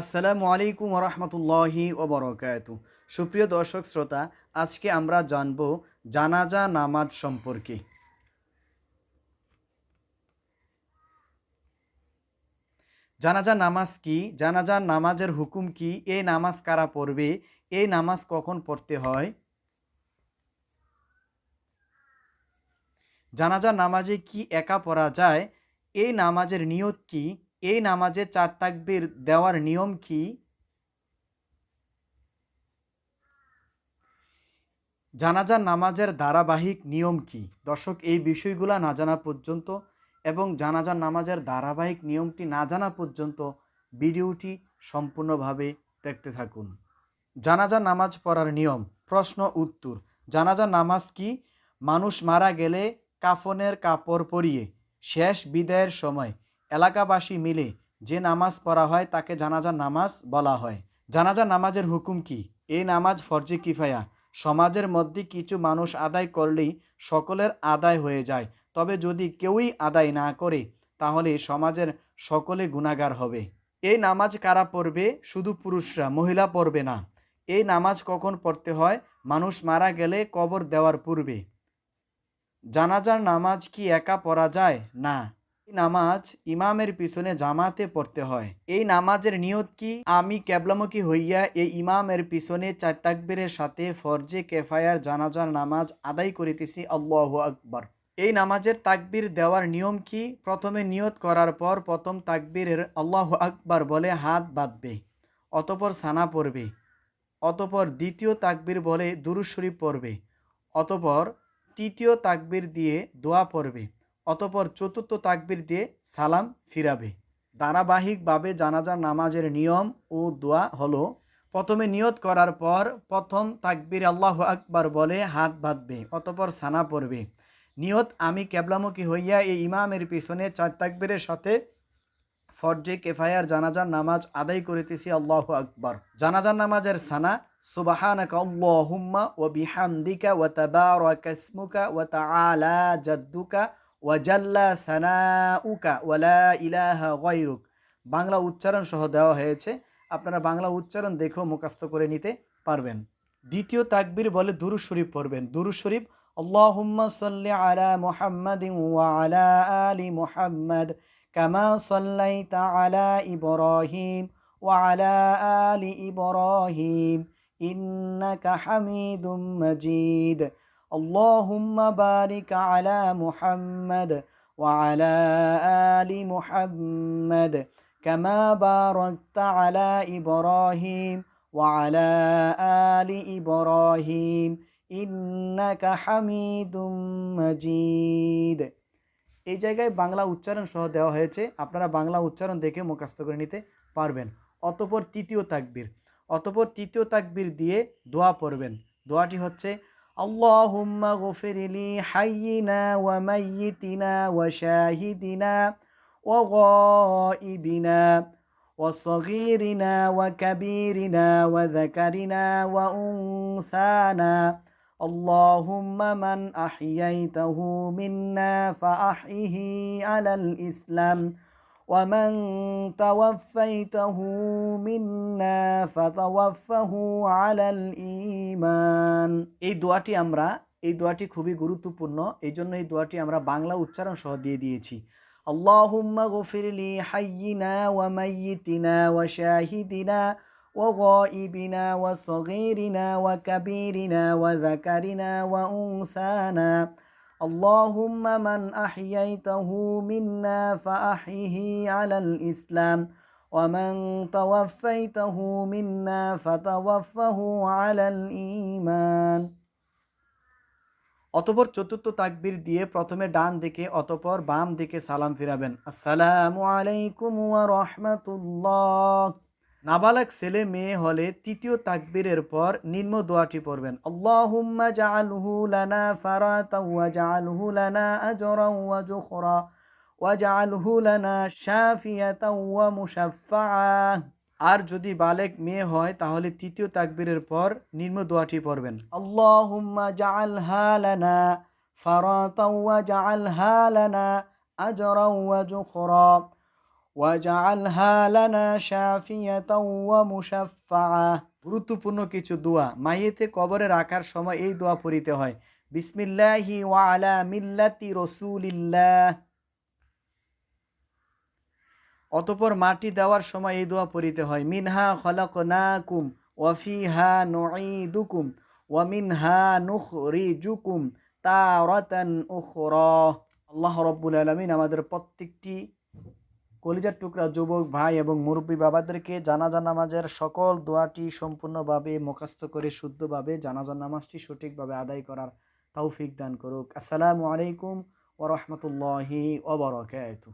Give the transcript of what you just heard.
আসসালামু আলাইকুম রহমতুল্লাহি ওবরকাত। সুপ্রিয় দর্শক শ্রোতা, আজকে আমরা জানব জানাজা নামাজ সম্পর্কে। জানাজা নামাজ কি? জানাজা নামাজের হুকুম কি? এই নামাজ কারা পড়বে? এই নামাজ কখন পড়তে হয়? জানাজা নামাজে কি একা পড়া যায়? এই নামাজের নিয়ত কি? এই নামাজে চার তাকবির দেওয়ার নিয়ম কি? জানাজার নামাজের ধারাবাহিক নিয়ম কি? দর্শক, এই বিষয়গুলা না জানা পর্যন্ত এবং জানাজার নামাজের ধারাবাহিক নিয়মটি না জানা পর্যন্ত ভিডিওটি সম্পূর্ণভাবে দেখতে থাকুন। জানাজা নামাজ পড়ার নিয়ম, প্রশ্ন, উত্তর। জানাজা নামাজ কি? মানুষ মারা গেলে কাফনের কাপড় পরিয়ে, শেষ বিদায়ের সময় এলাকাবাসী মিলে যে নামাজ পড়া হয় তাকে জানাজা নামাজ বলা হয়। জানাজা নামাজের হুকুম কি? এই নামাজ ফরজে কিফায়া। সমাজের মধ্যে কিছু মানুষ আদায় করলেই সকলের আদায় হয়ে যায়। তবে যদি কেউই আদায় না করে, তাহলে সমাজের সকলে গুণাগার হবে। এই নামাজ কারা পড়বে? শুধু পুরুষরা, মহিলা পড়বে না। এই নামাজ কখন পড়তে হয়? মানুষ মারা গেলে কবর দেওয়ার পূর্বে। জানাজার নামাজ কি একা পড়া যায়? না। নামাজ ইমামের পিছনে জামাতে পড়তে হয়। এই নামাজের নিয়ত কি? আমি ক্যাবলামুখী হইয়া এই ইমামের পিছনে চার তাকবীরের সাথে ফরজে কেফায়ার জানাজার নামাজ আদায় করিতেছি। আল্লাহ আকবর। এই নামাজের তাকবির দেওয়ার নিয়ম কি? প্রথমে নিয়ত করার পর প্রথম তাকবীরের আল্লাহ আকবর বলে হাত বাঁধবে, অতপর সানা পড়বে, অতপর দ্বিতীয় তাকবীর বলে দুরুজ শরীফ পড়বে, অতপর তৃতীয় তাকবীর দিয়ে দোয়া পড়বে। অতপর চতুর্থ তাকবীর দিয়ে সালাম ফিরাবে। ধারাবাহিকভাবে জানাজার নামাজের নিয়ম ও দোয়া হলো, প্রথমে নিয়ত করার পর প্রথম তাকবীর আল্লাহ আকবার বলে হাত বাঁধবে, অতপর সানা পড়বে। নিয়ত, আমি ক্যাবলামুখী হইয়া এই ইমামের পিছনে চার তাকবীরের সাথে ফরজে কেফায়ার জানাজার নামাজ আদায় করিতেছি আল্লাহ আকবর। জানাজার নামাজের সানা, সুবাহানাক আল্লাহুম্মা ওয়া বিহামদিকা ওয়া তাবারাকা ইসমুকা ওয়া তাআলা জাদ্দুকা ওয়া জাল্লা সানাউকা ওয়া লা ইলাহা গায়রুক। বাংলা উচ্চারণ সহ দেওয়া হয়েছে। আপনারা বাংলা উচ্চারণ দেখেও মুখস্থ করে নিতে পারবেন। দ্বিতীয় তাকবির বলে দুরু শরীফ পড়বেন। দুরু শরীফ, আল্লাহুম্মা সাল্লি আলা মুহাম্মাদিন ওয়া আলা আলি মুহাম্মাদ কামা সাল্লাইতা আলা ইব্রাহিম ওয়া আলা আলি ইব্রাহিম ইন্নাকা হামিদুম মাজিদ। اللهم بارك على محمد وعلى آل محمد كما باركت على إبراهيم وعلى آل إبراهيم إنك حميد مجيد এই জায়গায় বাংলা উচ্চারণ সহ দেওয়া হয়েছে আপনারা বাংলা উচ্চারণ দেখে মুখস্থ করে নিতে পারবেন অতপর তৃতীয় তাকবীর অতপর তৃতীয় তাকবীর দিয়ে দোয়া পড়বেন দোয়াটি হচ্ছে اللهم اغفر لي حينا وميتنا وشاهدنا وغائبنا وصغيرنا وكبيرنا وذكرنا وأنثانا. اللهم من أحييته منا فأحيه على الإسلام. ومن توفيته منا فتوفه على الإيمان এই দোয়াটি আমরা এই দোয়াটি খুবই গুরুত্বপূর্ণ এই জন্য এই দোয়াটি আমরা বাংলা উচ্চারণ সহ দিয়ে দিয়েছি اللهم غفر لي حينا وميتنا وشاهدنا وغائبنا وصغيرنا وكبيرنا وذكرنا وأنثانا اللهم من أحييته منا فأحيه على الإسلام ومن توفيته منا فتوفه على الإيمان অতপর চতুর্থ তাকবীর দিয়ে প্রথমে ডান দিকে অতপর বাম দিকে সালাম ফিরাবেন আসসালামু আলাইকুম ওয়া রাহমাতুল্লাহ নাবালক ছেলে মেয়ে হলে তৃতীয় তাকবীরের পর নিম্ন দোয়াটি পড়বেন। আল্লাহুম্মা জাআলহু লানা ফারাতা ওয়া জাআলহু লানা আজরা ওয়া যুখরা ওয়া জাআলহু লানা শাফিয়াতা ওয়া মুশাফফাআ। আর যদি বালেক মেয়ে হয়, তাহলে তৃতীয় তাকবীরের পর নিম্ন দোয়াটি পড়বেন। আল্লাহুম্মা জাআলহা লানা ফারাতা ওয়া জাআলহা লানা আজরা ওয়া যুখরা ওয়াজআলহা লানা শাফিয়াতাও ওয়া গুরুত্বপূর্ণ কিছু দোয়া। মাইয়েতে কবরে রাখার সময় এই দোয়া পড়িতে হয়। বিসমিল্লাহি ওয়া আলা মিল্লাতি রসুলিল্লাহ। অতপর মাটি দেওয়ার সময় এই দোয়া পড়িতে হয়। মিনহা খলক না খলাকনাকুম ওয়া ফিহা নুঈদুকুম ওয়া মিনহা নুখরিজুকুম তারাতান উখরা। আল্লাহ রাব্বুল আলামিন আমাদের প্রত্যেকটি কলিজার টুকরা যুবক ভাই এবং মুরব্বী বাবাদেরকে জানাজা নামাজের সকল দোয়াটি সম্পূর্ণভাবে মুখস্থ করে, শুদ্ধভাবে জানাজা নামাজটি সঠিকভাবে আদায় করার তৌফিক দান করুক। আসসালামু আলাইকুম ওরহমতুল্লাহি বারাকাতুহু।